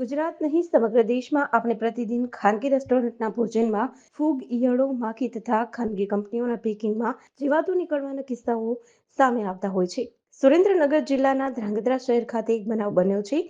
ગુજરાત નહીં, સમગ્ર દેશમાં આપણે પ્રતિદિન ખાનગી રેસ્ટોરન્ટના ભોજનમાં ફૂગ, ઈયળો, માખી તથા ખાનગી કંપનીઓના પેકિંગમાં જીવાતો નીકળવાના કિસ્સાઓ સામે આવતા હોય છે. સુરેન્દ્રનગર જિલ્લાના ધ્રાંગધ્રા શહેર ખાતે એક બનાવ બન્યો છે.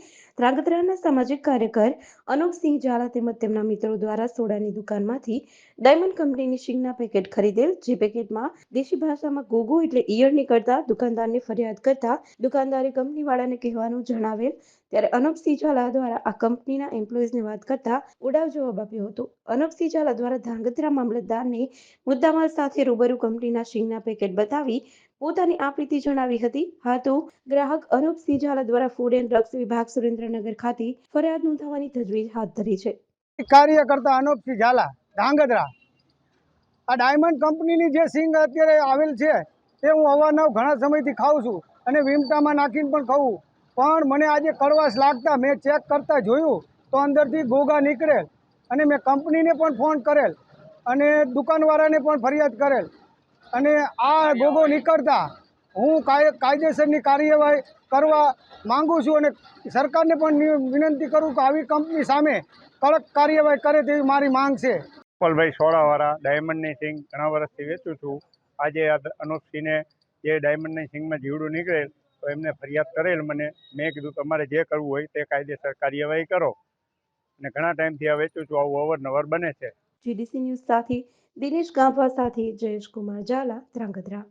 ધ્રાંગધ્રાના સામાજિક કાર્યકર અનુપસિંહ ઝાલા તેમજ તેમના મિત્રો દ્વારા સોડાની દુકાનમાંથી ડાયમંડ કંપનીની શીંગના પેકેટ ખરીદેલ, જે પેકેટમાં દેશી ભાષામાં ગોગો એટલે ઈયળ નીકળતા દુકાનદારને ફરિયાદ કરતા દુકાનદારે કંપનીવાળાને કહેવાનું જણાવેલ. ત્યારે અનુપસિંહ ઝાલા દ્વારા આ કંપનીના એમ્પ્લોઈઝને વાત કરતા ઉડાવ જવાબ આપ્યો હતો. અનુપસિંહ ઝાલા દ્વારા ધ્રાંગધ્રા મામલતદારને મુદ્દામાલ સાથે રૂબરૂ કંપનીના શીંગના પેકેટ બતાવી પોતાની આપવીતી જણાવી હતી. હા તો ગ્રાહક અનુપસિંહ ઝાલા દ્વારા ફૂડ એન્ડ ડ્રગ્સ વિભાગ સુરેન્દ્રનગર ખાતે ફરિયાદ નોંધાવવાની તજવીજ હાથ ધરી છે. કાર્યકર્તા અનોપસિંહ ઝાલા ધાંગધ્રા આ ડાયમંડ કંપનીની જે સિંગ અત્યારે આવેલ છે તે હું અવારનવાર ઘણા સમયથી ખાઉં છું અને વિમતામાં નાખીને પણ ખાઉં. પણ મને આજે કડવાશ લાગતા મેં ચેક કરતા જોયું તો અંદરથી ગોગા નીકળેલ અને મેં કંપનીને પણ ફોન કરેલ અને દુકાનવાળાને પણ ફરિયાદ કરેલ. અને આ ગોગો નીકળતા હું કાયદેસરની કાર્યવાહી કરવા માંગુ છું અને સરકારને પણ વિનંતી કરું કે આવી કંપની સામે કડક કાર્યવાહી કરે તેવી મારી માંગ છે. પલભાઈ સોળાવાળા ડાયમંડની સિંગ ઘણા વર્ષથી વેચું છું. આજે આ અનુપસિંહને જે ડાયમંડની સિંગમાં જીવડું નીકળેલ તો એમને ફરિયાદ કરેલ મને. મેં કીધું તમારે જે કરવું હોય તે કાયદેસર કાર્યવાહી કરો. અને ઘણા ટાઈમથી આ વેચું છું. આવું અવારનવાર બને છે. જીડીસી ન્યૂઝ સાથે દિનેશ ગાંભા સાથે જયેશ કુમાર ઝાલા ધ્રાંગધ્રા.